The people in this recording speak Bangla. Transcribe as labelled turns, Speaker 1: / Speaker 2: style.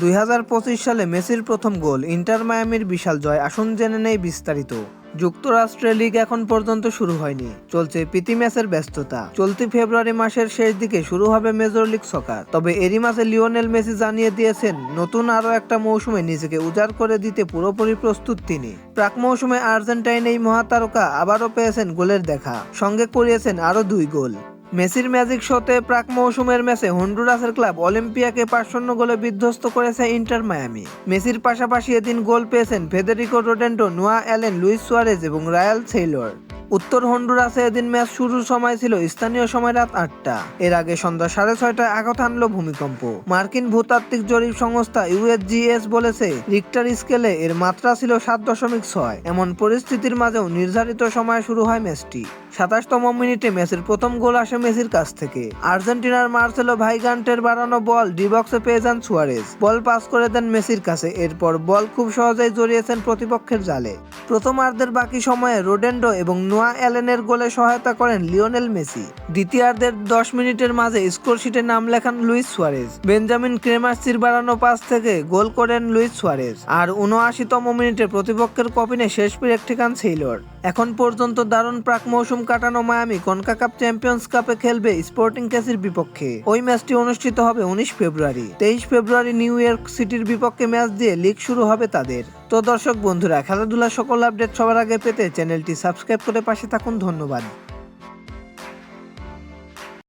Speaker 1: দুই হাজার পঁচিশ সালে মেসির প্রথম গোল ইন্টার মায়ামির বিশাল জয় আসুন জেনে নেই বিস্তারিত। যুক্তরাষ্ট্রের লিগ এখন পর্যন্ত শুরু হয়নি। চলছে প্রীতি ম্যাচের ব্যস্ততা। চলতি ফেব্রুয়ারি মাসের শেষ দিকে শুরু হবে মেজর লিগ সকার। তবে এরই মাসে লিওনেল মেসি জানিয়ে দিয়েছেন, নতুন আরও একটা মৌসুমে নিজেকে উজাড় করে দিতে পুরোপুরি প্রস্তুত তিনি। প্রাক মৌসুমে আর্জেন্টাইন এই মহাতারকা আবারও পেয়েছেন গোলের দেখা। সঙ্গে করিয়েছেন আরও দুই গোল। মেসির ম্যাজিক শোতে প্রাক মৌসুমের ম্যাচে হন্ডুরাসের ক্লাব অলিম্পিয়াকে পাঁচ শূন্য গোলে বিধ্বস্ত করেছে ইন্টার মায়ামি। মেসির পাশাপাশি এদিন গোল পেয়েছেন Federico Redondo, Noah Allen, Luis Suarez এবং রায়াল সেইলর উত্তর হন্ডুরাসে এদিন ম্যাচ শুরুর সময় ছিল স্থানীয় সময় রাত আটটা। এর আগে সন্ধ্যা সাড়ে ছয়টায় আঘাত আনল ভূমিকম্প। মার্কিন ভূতাত্ত্বিক জরিপ সংস্থা ইউএসজিএস বলেছে, রিক্টার স্কেলে এর মাত্রা ছিল সাত দশমিক ছয়। এমন পরিস্থিতির মাঝেও নির্ধারিত সময়ে শুরু হয় ম্যাচটি। সাতাশতম মিনিটে মেসির প্রথম গোল আসে মেসির কাছ থেকে। আর্জেন্টিনার মার্সেলো ভাইগান্টের বাড়ানো বল ডিবক্সে পেয়ে যান সুয়ারেজ। বল পাস করে দেন মেসির কাছে, এরপর বল খুব সহজেই জড়িয়েছেন প্রতিপক্ষের জালে। প্রথমার্ধের বাকি সময়ে রোডেন্ডো এবং নোয়া অ্যালেনের গোলে সহায়তা করেন লিওনেল মেসি। দ্বিতীয়ার্ধের দশ মিনিটের মাঝে স্কোর শিটে নাম লেখান লুইস সুয়ারেজ। বেঞ্জামিন ক্রেমার্সির বাড়ানো পাস থেকে গোল করেন লুইস সুয়ারেজ। আর উনআশিতম মিনিটে প্রতিপক্ষের কপিনে শেষ পিরেক ঠেকান সেইলর। এখন পর্যন্ত দারুণ প্রাক মৌসুম কাটানো মায়ামি কনকা কাপ চ্যাম্পিয়ন্স কাপে খেলবে স্পোর্টিং ক্যাসির বিপক্ষে। ওই ম্যাচটি অনুষ্ঠিত হবে উনিশ ফেব্রুয়ারি। তেইশ ফেব্রুয়ারি নিউ ইয়র্ক সিটির বিপক্ষে ম্যাচ দিয়ে লিগ শুরু হবে তাদের। তো দর্শক বন্ধুরা খেলাধুলার সকল আপডেট সবার আগে পেতে চ্যানেলটি সাবস্ক্রাইব করে পাশে থাকুন। ধন্যবাদ।